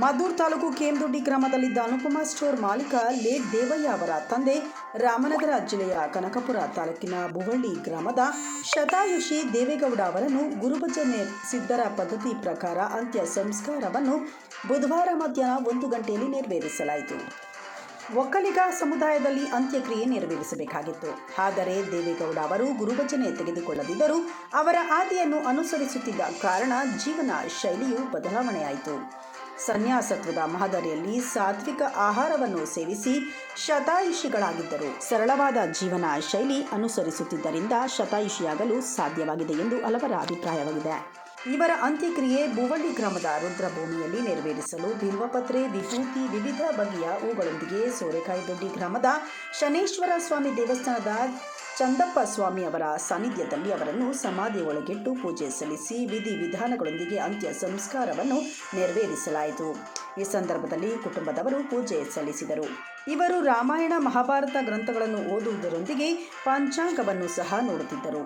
ಮದ್ದೂರು ತಾಲೂಕು ಕೇಂದೊಡ್ಡಿ ಗ್ರಾಮದಲ್ಲಿದ್ದ ಅನುಪಮ ಸ್ಟೋರ್ ಮಾಲೀಕ ಲೇಟ್ ದೇವಯ್ಯ ಅವರ ತಂದೆ ರಾಮನಗರ ಜಿಲ್ಲೆಯ ಕನಕಪುರ ತಾಲೂಕಿನ ಬುವಳ್ಳಿ ಗ್ರಾಮದ ಶತಾಯುಷಿ ದೇವೇಗೌಡ ಅವರನ್ನು ಗುರುಭಜನೆ ಸಿದ್ಧರ ಪದ್ಧತಿ ಪ್ರಕಾರ ಅಂತ್ಯ ಸಂಸ್ಕಾರವನ್ನು ಬುಧವಾರ ಮಧ್ಯಾಹ್ನ ಒಂದು ಗಂಟೆಯಲ್ಲಿ ನೆರವೇರಿಸಲಾಯಿತು. ಒಕ್ಕಲಿಗ ಸಮುದಾಯದಲ್ಲಿ ಅಂತ್ಯಕ್ರಿಯೆ ನೆರವೇರಿಸಬೇಕಾಗಿತ್ತು. ಆದರೆ ದೇವೇಗೌಡ ಅವರು ಗುರುಭಜನೆ ತೆಗೆದುಕೊಳ್ಳದಿದ್ದರೂ ಅವರ ಆದಿಯನ್ನು ಅನುಸರಿಸುತ್ತಿದ್ದ ಕಾರಣ ಜೀವನ ಶೈಲಿಯು ಬದಲಾವಣೆಯಾಯಿತು. ಸನ್ಯಾಸತ್ವದ ಮಾದರಿಯಲ್ಲಿ ಸಾತ್ವಿಕ ಆಹಾರವನ್ನು ಸೇವಿಸಿ ಶತಾಯುಷಿಗಳಾಗಿದ್ದರು. ಸರಳವಾದ ಜೀವನ ಶೈಲಿ ಅನುಸರಿಸುತ್ತಿದ್ದರಿಂದ ಶತಾಯುಷಿಯಾಗಲು ಸಾಧ್ಯವಾಗಿದೆ ಎಂದು ಹಲವರ ಅಭಿಪ್ರಾಯವಾಗಿದೆ. ಇವರ ಅಂತ್ಯಕ್ರಿಯೆ ಬುವಳ್ಳಿ ಗ್ರಾಮದ ರುದ್ರಭೂಮಿಯಲ್ಲಿ ನೆರವೇರಿಸಲು ಬಿಲ್ವಪತ್ರೆ, ವಿಭೂತಿ, ವಿವಿಧ ಬಗೆಯ ಹೂಗಳೊಂದಿಗೆ ಸೋರೆಕಾಯಿ ದೊಡ್ಡಿ ಗ್ರಾಮದ ಶನೇಶ್ವರ ಸ್ವಾಮಿ ದೇವಸ್ಥಾನದ ಚಂದಪ್ಪ ಸ್ವಾಮಿ ಅವರ ಸಾನ್ನಿಧ್ಯದಲ್ಲಿ ಅವರನ್ನು ಸಮಾಧಿ ಒಳಗಿಟ್ಟು ಪೂಜೆ ಸಲ್ಲಿಸಿ ವಿಧಿ ವಿಧಾನಗಳೊಂದಿಗೆ ಅಂತ್ಯ ಸಂಸ್ಕಾರವನ್ನು ನೆರವೇರಿಸಲಾಯಿತು. ಈ ಸಂದರ್ಭದಲ್ಲಿ ಕುಟುಂಬದವರು ಪೂಜೆ ಸಲ್ಲಿಸಿದರು. ಇವರು ರಾಮಾಯಣ ಮಹಾಭಾರತ ಗ್ರಂಥಗಳನ್ನು ಓದುವುದರೊಂದಿಗೆ ಪಂಚಾಂಗವನ್ನು ಸಹ ನೋಡುತ್ತಿದ್ದರು.